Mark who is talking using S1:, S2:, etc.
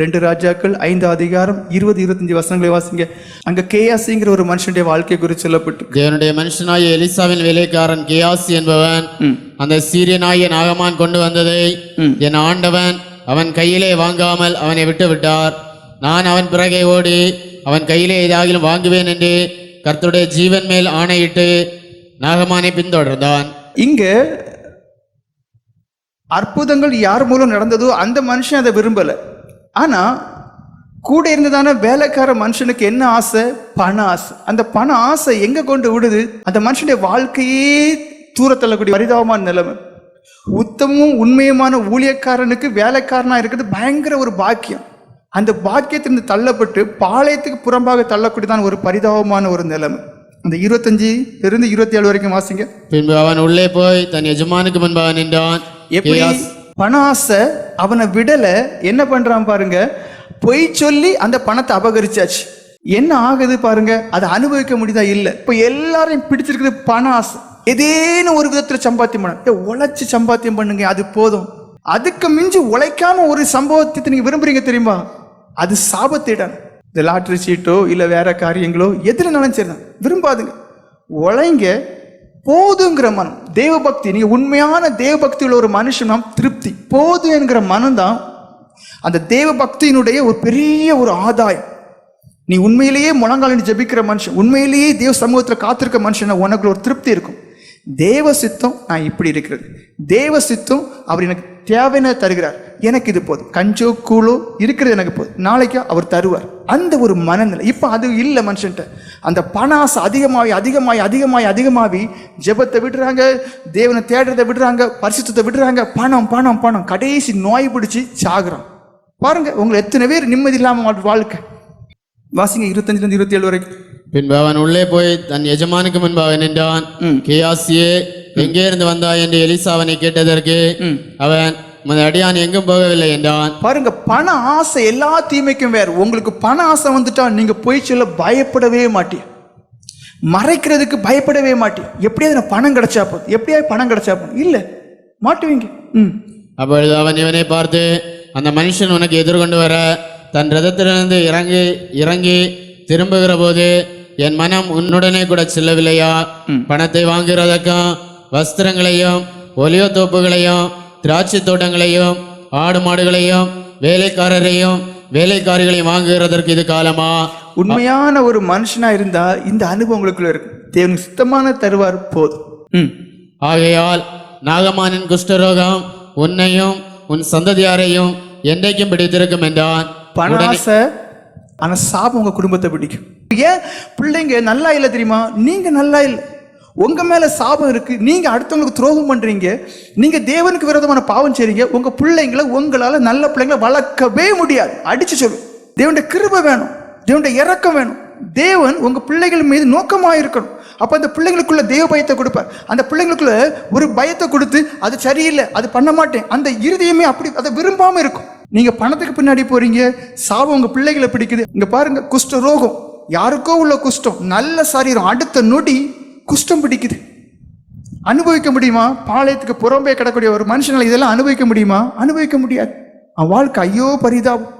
S1: ரெண்டு ராஜாக்கள் ஐந்து அதிகாரம் இருபது இருபத்தஞ்சு வசனங்களை வாசிங்க. அங்க கேயாசிங்கிற ஒரு மனுஷனுடைய வாழ்க்கை குறித்து சொல்லப்பட்டு.
S2: தேவனுடைய மனுஷனாகிய எலிசாவின் வேலைக்காரன் கியாசி என்பவன். அந்த சீரியனாகிய நாகமான் கொண்டு வந்ததை. என் ஆண்டவன் அவன் கையிலே வாங்காமல் அவனை விட்டு விட்டார் நான் அவன் பிறகே ஓடி அவன் கையிலே ஏதாகிலும் வாங்குவேன் என்று கர்த்தருடைய ஜீவன் மேல் ஆணையிட்டு நாகமானை பின்தொடர்ந்தான்.
S1: இங்க அற்புதங்கள் யார் மூலம் நடந்ததோ அந்த மனுஷன் அதை விரும்பல. ஆனா கூட இருந்ததான வேலைக்கார மனுஷனுக்கு என்ன ஆசை? பண ஆசை. அந்த பண ஆசை எங்க கொண்டு விடுது? அந்த மனுஷனுடைய வாழ்க்கையே தூரத்தள்ளக்கூடிய பரிதாபமான நிலைமை. உத்தமும் உண்மையுமான ஊழியக்காரனுக்கு வேலைக்காரனா இருக்கிறது பயங்கர ஒரு பாக்கியம். அந்த பாக்கியத்திலிருந்து தள்ளப்பட்டு பாளையத்துக்கு புறம்பாக தள்ளக்கூடியதான ஒரு பரிதாபமான ஒரு நிலைமை. அந்த இருபத்தஞ்சு இருந்து இருபத்தி ஏழு வரைக்கும் வாசிங்க.
S2: பின்பு அவன் உள்ளே போய் தன் எஜமானுக்கு முன்பாக நின்றான்.
S1: எப்படி? பண ஆசை அவனை விடலை என்ன பண்ணுறான் பாருங்க? பொய் சொல்லி அந்த பணத்தை அபகரிச்சாச்சு. என்ன ஆகுது பாருங்க? அதை அனுபவிக்க முடியுதா? இல்லை. இப்போ எல்லாரையும் பிடிச்சிருக்குது பண ஆசை. ஏதேனும் ஒரு விதத்தில் சம்பாத்தியம் பண்ண உழைச்சி சம்பாத்தியம் பண்ணுங்க அது போதும். அதுக்கு மிஞ்சி உழைக்காம ஒரு சம்பவத்தை நீங்கள் விரும்புறீங்க தெரியுமா? அது சாபத்திடன் இந்த லாட்ரி சீட்டோ இல்லை வேற காரியங்களோ எதுலனாலும் சரிதான். விரும்பாதுங்க. உழைங்க போதுங்கிற மனம். தேவபக்தி நீங்க உண்மையான தேவபக்தி உள்ள ஒரு மனுஷன் திருப்தி. போதும் என்கிற மனம் தான் அந்த தேவபக்தியினுடைய ஒரு பெரிய ஒரு ஆதாயம். நீ உண்மையிலேயே முழங்காலின் ஜபிக்கிற மனுஷன் உண்மையிலேயே தேவ சமூகத்தில் காத்திருக்க மனுஷன் உனக்கு ஒரு திருப்தி இருக்கும். தேவ சித்தம் நான் இப்படி இருக்கிறது. தேவ சித்தம் அவர் எனக்கு தேவையான தருகிறார். எனக்கு இது போதும். கஞ்சோ கூழோ இருக்கிறது எனக்கு போதும். நாளைக்கு அவர் தருவார். அந்த ஒரு மனநிலை. இப்போ அது இல்லை மனுஷன்ட்ட. அந்த பண ஆசை அதிகமாகி அதிகமாகி அதிகமாகி அதிகமாகி ஜெபத்தை விடுறாங்க தேவனை தேடுறதை விடுறாங்க பரிசுத்தத்தை விடுறாங்க பணம் பணம் பணம். கடைசி நோய் பிடிச்சி சாகுறான். பாருங்க உங்களை எத்தனை பேர் நிம்மதி இல்லாமல் வாழ்க்கை. வாசிங்க இருபத்தஞ்சுலேருந்து இருபத்தி ஏழு வரைக்கும்
S2: பின்பு அவன் உள்ளே போய் தன் எஜமானுக்கு முன்பாக நின்றான்.
S1: ம்.
S2: கேயாசியே எங்கே இருந்து வந்தாய் என்று எலிசா அவனை கேட்டதற்கு. அவன் உமது அடியான் எங்கும் போகவில்லை என்றான்.
S1: பாருங்க பண ஆசை எல்லா தீமைக்கும் வேறு. உங்களுக்கு பண ஆசை வந்துட்டா நீங்க போய் சொல்ல பயப்படவே மாட்டீங்க மறைக்கிறதுக்கு பயப்படவே மாட்டீங்க எப்படியாவது எனக்கு பணம் கிடைச்சா போதும். எப்படியாவது பணம் கிடைச்சா போதும். இல்ல மாட்டுவீங்க. ம்.
S2: அப்பொழுது அவன் இவனை பார்த்து அந்த மனுஷன் உனக்கு எதிர்கொண்டு வர தன் ரதத்திலிருந்து இறங்கி இறங்கி திரும்புகிற போது என் மனம் உன்னுடனே கூட செல்லவில்லையா? பணத்தை வாங்குறதற்கும் வஸ்திரங்களையும் ஒலிவ தோப்புகளையும் திராட்சை தோட்டங்களையும் ஆடு மாடுகளையும் வேலைக்காரரையும் வேலைக்காரிகளையும் வாங்குகிறதற்கு இது காலமா?
S1: உண்மையான ஒரு மனுஷனா இருந்தா இந்த அனுபவம் உங்களுக்குள்ள இருக்கு தேவனுக்கு சுத்தமான தருவார் போதும்.
S2: ஆகையால் நாகமானின் குஷ்டரோகம் உன்னையும் உன் சந்ததியாரையும் என்றைக்கும் பிடித்திருக்கும் என்றான்.
S1: பண ஆசை ஆனா சாபம் உங்க குடும்பத்தை பிடிக்கும். ஏன்? பிள்ளைங்க நல்லா இல்லை தெரியுமா? நீங்க நல்லா இல்லை. உங்க மேல சாபம் இருக்கு. நீங்க அடுத்தவங்களுக்கு துரோகம் பண்றீங்க. நீங்க தேவனுக்கு விரோதமான பாவம் செய்றீங்க. உங்க பிள்ளைங்களை உங்களால நல்ல பிள்ளைங்களை வளர்க்கவே முடியாது. அடிச்சு சொல்லு. தேவனுடைய கிருபை வேணும். தேவனுடைய இறக்கம் வேணும். தேவன் உங்க பிள்ளைகள் மீது நோக்கமா இருக்கணும் அப்ப அந்த பிள்ளைங்களுக்குள்ள தேவ பயத்தை கொடுப்பார். அந்த பிள்ளைங்களுக்குள்ள ஒரு பயத்தை கொடுத்து அது சரியில்லை அது பண்ண மாட்டேன். அந்த இறுதியுமே அப்படி அதை விரும்பாம இருக்கும். நீங்க பணத்துக்கு பின்னாடி போறீங்க. சாபம் உங்க பிள்ளைகளை பிடிக்குது. இங்க பாருங்க குஷ்ட ரோகம். யாருக்கோ உள்ள குஷ்டம். நல்ல சரீரம். அடுத்த நொடி குஷ்டம் பிடிக்குது. அனுபவிக்க முடியுமா? பாளையத்துக்கு புறம்பே கிடக்கூடிய ஒரு மனுஷனால் இதெல்லாம் அனுபவிக்க முடியுமா? அனுபவிக்க முடியாது. அவன் வாழ்க்கை ஐயோ பரிதாபம்.